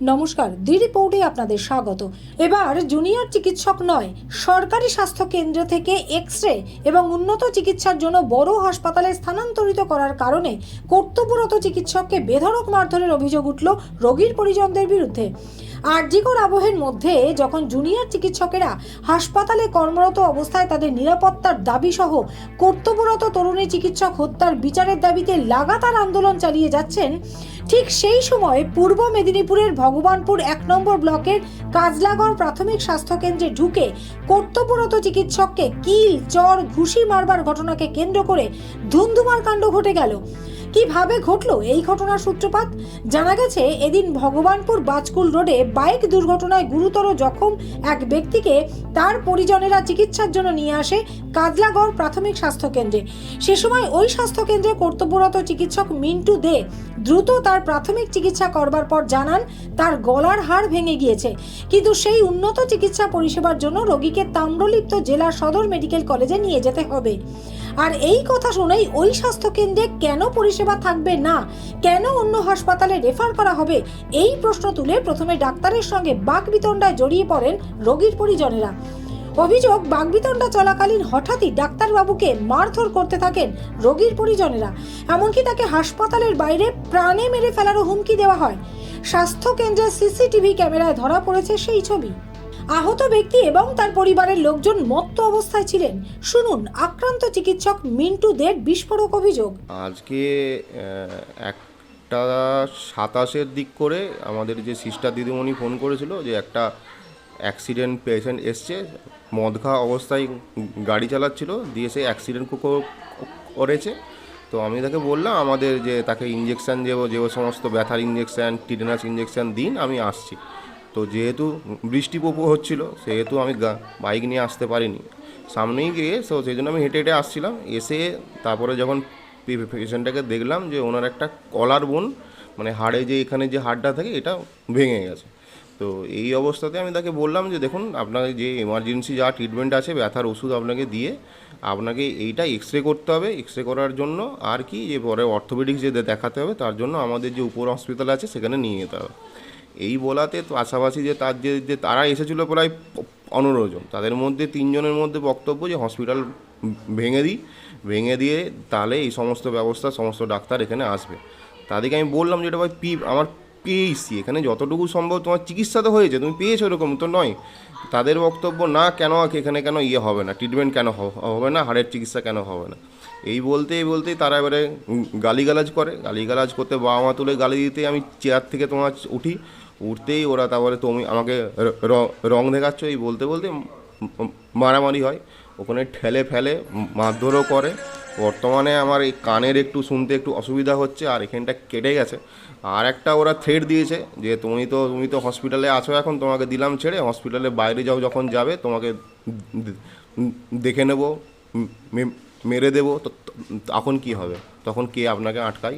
নমস্কার দি রিপোর্টে আপনাদের স্বাগত। এবার জুনিয়র চিকিৎসক নয়, সরকারি স্বাস্থ্য কেন্দ্র থেকে এক্স রে এবং উন্নত চিকিৎসার জন্য বড় হাসপাতালে স্থানান্তরিত করার কারণে কর্তব্যরত চিকিৎসককে বেধড়ক মারধরের অভিযোগ উঠল রোগীর পরিজনদের বিরুদ্ধে। আরজিকর আবহের মধ্যে যখন জুনিয়র চিকিৎসকেরা হাসপাতালে কর্মরত অবস্থায় তাদের নিরাপত্তার দাবি সহ কর্তব্যরত তরুণী চিকিৎসক হত্যার বিচারের দাবিতে লাগাতার আন্দোলন চালিয়ে যাচ্ছেন, ঠিক সেই সময় পূর্ব মেদিনীপুরের ভগবানপুর এক নম্বর ব্লকের কাজলাগড় প্রাথমিক স্বাস্থ্যকেন্দ্রে ঢুকে কর্তব্যরত চিকিৎসককে কিল, চর, ঘুষি মারবার ঘটনাকে কেন্দ্র করে ধুন্ধুমার কাণ্ড ঘটে গেল। কীভাবে ঘটলো এই ঘটনার সূত্রপাত? জানা গেছে, এদিন ভগবানপুর বাজকুল রোডে বাইক দুর্ঘটনায় গুরুতর জখম এক ব্যক্তিকে তার পরিজনেরা চিকিৎসার জন্য নিয়ে আসে কাজলাগড় প্রাথমিক স্বাস্থ্য কেন্দ্রে সে সময় ওই স্বাস্থ্য কেন্দ্রে কর্তব্যরত চিকিৎসক মিন্টু দে দ্রুত তার প্রাথমিক চিকিৎসা করবার পর জানান, তার গলার হাড় ভেঙে গিয়েছে। কিন্তু সেই উন্নত চিকিৎসা পরিষেবার জন্য রোগীকে তাম্রলিপ্ত জেলা সদর মেডিকেল কলেজে নিয়ে যেতে হবে। আর এই কথা শুনেই ওই স্বাস্থ্যকেন্দ্রে কেন পরিষেবা থাকবে না? কেন অন্য হাসপাতালে রেফার করা হবে? এই প্রশ্ন তুলে প্রথমে ডাক্তারের সঙ্গে বাকবিতণ্ডায় জড়িয়ে পড়েন রোগীর পরিজনেরা। অভিযোগ বাগবিতণ্ডা চলাকালীন হঠাৎই ডাক্তারবাবুকে মারধর করতে থাকেন রোগীর পরিজনেরা। এমনকি তাকে হাসপাতালের বাইরে প্রাণে মেরে ফেলারও হুমকি দেওয়া হয়। স্বাস্থ্য কেন্দ্রের সিসিটিভি ক্যামেরায় ধরা পড়েছে সেই ছবি। আহত ব্যক্তি এবং তার পরিবারের লোকজন মত্ত অবস্থায় ছিলেন। শুনুন, আক্রান্ত চিকিৎসক মিন্টু দের বিস্ফোরক অভিযোগ। আজকে একটা সাতাশের দিক করে আমাদের যে সিস্টার দিদিমণি ফোন করেছিল যে একটা অ্যাক্সিডেন্ট পেশেন্ট এসছে মদ খাওয়া অবস্থায় গাড়ি চালাচ্ছিল, দিয়ে সে অ্যাক্সিডেন্ট করেছে। তো আমি তাকে বললাম, আমাদের যে তাকে ইঞ্জেকশান যে যে সমস্ত ব্যথার ইঞ্জেকশান টিটেনাস ইঞ্জেকশান দিন, আমি আসছি। তো যেহেতু বৃষ্টি পপু হচ্ছিল, সেহেতু আমি বাইক নিয়ে আসতে পারিনি। সামনেই গিয়ে তো সেই জন্য আমি হেঁটে হেঁটে আসছিলাম। এসে তারপরে যখন পেশেন্টটাকে দেখলাম যে ওনার একটা কলার বোন মানে হাড়ে যে এখানে যে হাড়টা থাকে, এটা ভেঙে গেছে। তো এই অবস্থাতে আমি তাকে বললাম যে, দেখুন, আপনাকে যে এমার্জেন্সি যা ট্রিটমেন্ট আছে, ব্যথার ওষুধ আপনাকে দিয়ে, আপনাকে এইটা এক্স রে করতে হবে। এক্স রে করার জন্য আর কি যে পরে অর্থোপেডিক্স যে দেখাতে হবে, তার জন্য আমাদের যে উপর হসপিটাল আছে, সেখানে নিয়ে যেতে হবে। এই বলাতে তো পাশাপাশি যে তার যে যে তারা এসেছিল প্রায় পনেরো জন তাদের মধ্যে তিনজনের মধ্যে বক্তব্য যে হসপিটাল ভেঙে দিই, ভেঙে দিয়ে তাহলে এই সমস্ত ব্যবস্থা, সমস্ত ডাক্তার এখানে আসবে। তাদেরকে আমি বললাম যে এটা ভাই পি আমার পেয়েছি এখানে যতটুকু সম্ভব তোমার চিকিৎসা তো হয়েছে, তুমি পেয়েছ এরকম তো নয়। তাদের বক্তব্য না কেন এখানে কেন ইয়ে হবে না ট্রিটমেন্ট কেন হবে না হাড়ের চিকিৎসা কেন হবে না। এই বলতেই বলতেই তারা এবারে গালিগালাজ করে। গালিগালাজ করতে বাবা মা তুলে গালি দিতে আমি চেয়ার থেকে তোমার উঠি। উঠতেই ওরা তারপরে তুমি আমাকে র- দেখাচ্ছ এই বলতে বলতে মারামারি হয়। ওখানে ঠেলে ফেলে মারধরও করে। বর্তমানে আমার এই কানের একটু শুনতে একটু অসুবিধা হচ্ছে আর এখানটা কেটে গেছে। আর একটা ওরা থ্রেড দিয়েছে যে তুমি তো তুমি তো হসপিটালে আছো এখন, তোমাকে দিলাম ছেড়ে হসপিটালে বাইরে যাও যখন যাবে, তোমাকে দেখে নেব মেরে দেবো। তো- তখন কি হবে? তখন কে আপনাকে আটকাই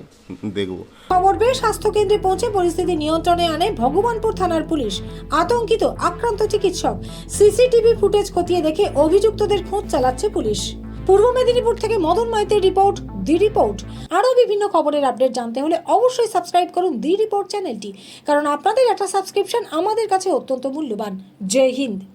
দেখব। খবর পেয়ে স্বাস্থ্যকেন্দ্রে পৌঁছে পরিস্থিতি নিয়ন্ত্রণে আনে ভগবানপুর থানার পুলিশ। আতঙ্কিত, আক্রান্ত চিকিৎসক। সিসিটিভি ফুটেজ খতিয়ে দেখে অভিযুক্তদের খোঁজ চালাচ্ছে পুলিশ। পূর্ব মেদিনীপুর থেকে মদন মাইতের রিপোর্ট, দি রিপোর্ট। আরও বিভিন্ন খবরের আপডেট জানতে হলে অবশ্যই সাবস্ক্রাইব করুন দি রিপোর্ট চ্যানেলটি, কারণ আপনাদের একটা সাবস্ক্রিপশন আমাদের কাছে অত্যন্ত মূল্যবান। জয় হিন্দ।